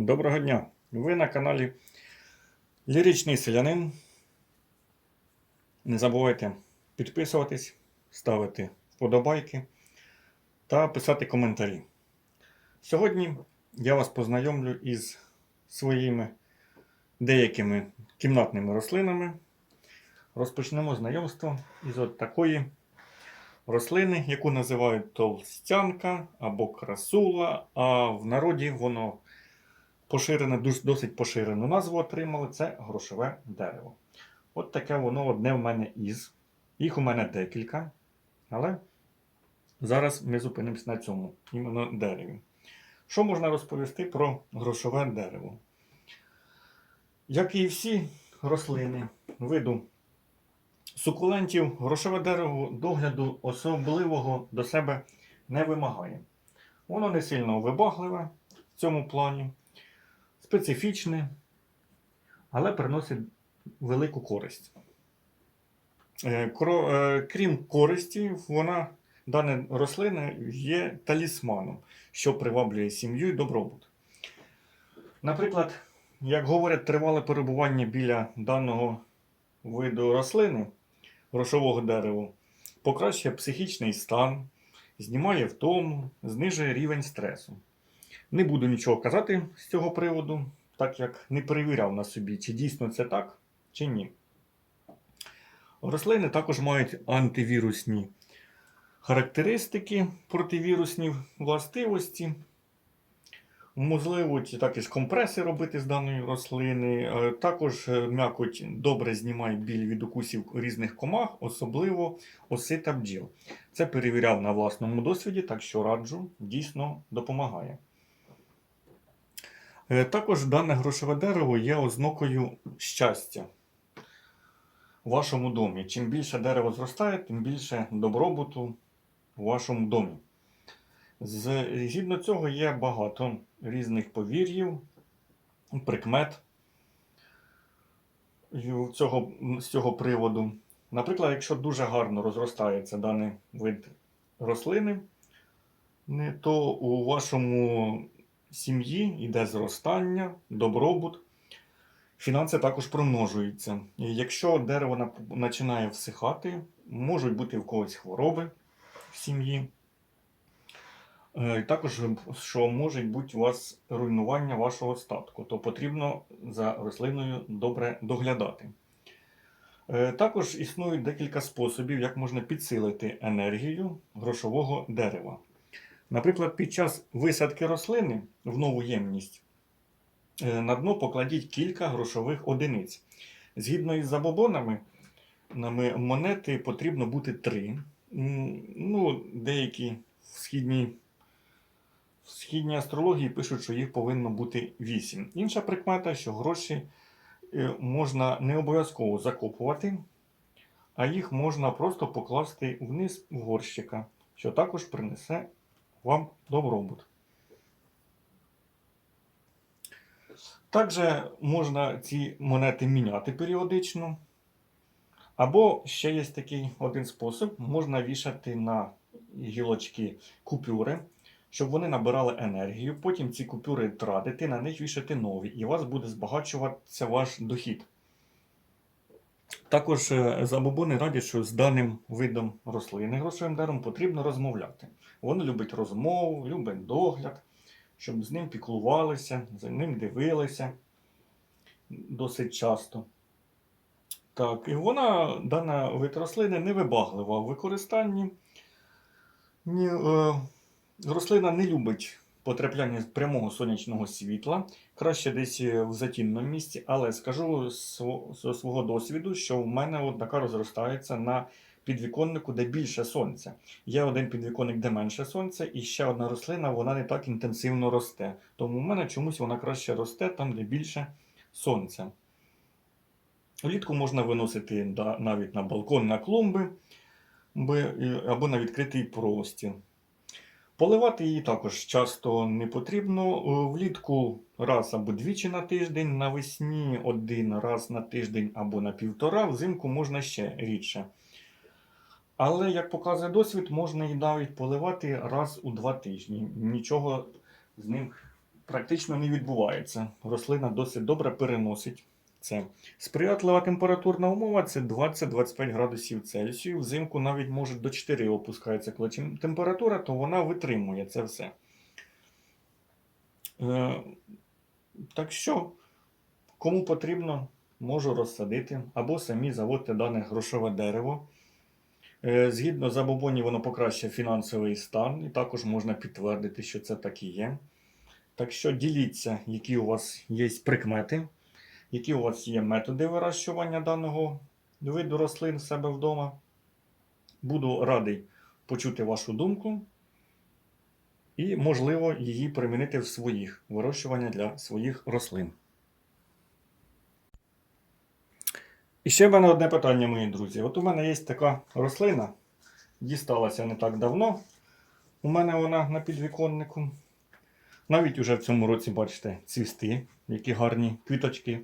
Доброго дня! Ви на каналі Ліричний Селянин. Не забувайте підписуватись, ставити вподобайки та писати коментарі. Сьогодні я вас познайомлю із своїми деякими кімнатними рослинами. Розпочнемо знайомство із от такої рослини, яку називають толстянка або красула, а в народі воно поширене, досить поширену назву отримало це грошове дерево. От таке воно одне в мене із. Їх у мене декілька, але зараз ми зупинимося на цьому іменно дереві. Що можна розповісти про грошове дерево? Як і всі рослини виду сукулентів, грошове дерево догляду особливого до себе не вимагає. Воно не сильно вибагливе в цьому плані специфічне, але приносить велику користь. Е, е, Крім користі, вона, дана рослина є талісманом, що приваблює сім'ю і добробут. Наприклад, як говорять, тривале перебування біля даного виду рослини, грошового дерева, покращує психічний стан, знімає втому, знижує рівень стресу. Не буду нічого казати з цього приводу, так як не перевіряв на собі, чи дійсно це так, чи ні. Рослини також мають антивірусні характеристики, противірусні властивості. Можливо, ті також компреси робити з даної рослини. Е, Також е, м'якоть добре знімає біль від укусів різних комах, особливо оси та бджіл. Це перевіряв на власному досвіді, так що раджу, дійсно допомагає. Е, Також дане грошове дерево є ознакою щастя у вашому домі. Чим більше дерево зростає, тим більше добробуту у вашому домі. Згідно цього є багато різних повір'їв, прикмет цього, з цього приводу. Наприклад, якщо дуже гарно розростається даний вид рослини, то у вашому сім'ї йде зростання, добробут. Фінанси також примножуються. І якщо дерево починає всихати, можуть бути в когось хвороби в сім'ї. Е, Також, що може бути у вас руйнування вашого статку, то потрібно за рослиною добре доглядати. Е, Також існують декілька способів, як можна підсилити енергію грошового дерева. Наприклад, під час висадки рослини в нову ємність е, на дно покладіть кілька грошових одиниць. Згідно із забобонами, нами монети потрібно бути три. Ну, деякі в східній, в східній астрології пишуть, що їх повинно бути вісім. Інша прикмета, що гроші е, можна не обов'язково закопувати, а їх можна просто покласти вниз в горщика, що також принесе вам добробут. Також можна ці монети міняти періодично. Або ще є такий один спосіб: можна вішати на гілочки купюри, щоб вони набирали енергію. Потім ці купюри тратити, на них вішати нові, і у вас буде збагачуватися ваш дохід. Також е, забобони радять, що з даним видом рослини грошовим деревом потрібно розмовляти. Воно любить розмову, любить догляд, щоб з ним піклувалися, за ним дивилися досить часто. Так, і вона, дана вид рослини, невибаглива в використанні. Ні, е, рослина не любить потрапляння прямого сонячного світла, краще десь е, в затінному місці, але скажу з свого досвіду, що в мене от така розростається на підвіконнику, де більше сонця. Є один підвіконник, де менше сонця, і ще одна рослина, вона не так інтенсивно росте. Тому в мене чомусь вона краще росте там, де більше сонця. Влітку можна виносити навіть на балкон, на клумби або на відкритий простір. Поливати її також часто не потрібно. Е, Влітку раз або двічі на тиждень, навесні один раз на тиждень або на півтора, взимку можна ще рідше. Але, як показує досвід, можна і навіть поливати раз у два тижні. Нічого з ним практично не відбувається. Рослина досить добре переносить це. Сприятлива температурна умова це 20-25 градусів Цельсію. Взимку навіть може до 4 опускається температура, то вона витримує це все. Е, так що, кому потрібно, можу розсадити або самі заводьте дане грошове дерево. Е, Згідно забобонів, воно покращує фінансовий стан, і також можна підтвердити, що це так і є. Так що діліться, які у вас є прикмети, які у вас є методи вирощування даного виду рослин в себе вдома. Буду радий почути вашу думку і, можливо, її примінити в своїх вирощування для своїх рослин. І ще в мене одне питання, мої друзі. От у мене є така рослина, дісталася не так давно. У мене вона на підвіконнику. Навіть уже в цьому році, бачите, цвісти, які гарні квіточки.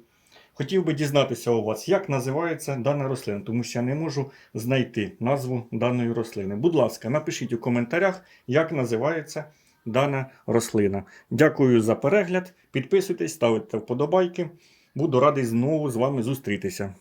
Хотів би дізнатися у вас, як називається дана рослина, тому що я не можу знайти назву даної рослини. Будь ласка, напишіть у коментарях, як називається дана рослина. Дякую за перегляд. Підписуйтесь, ставте вподобайки. Буду радий знову з вами зустрітися.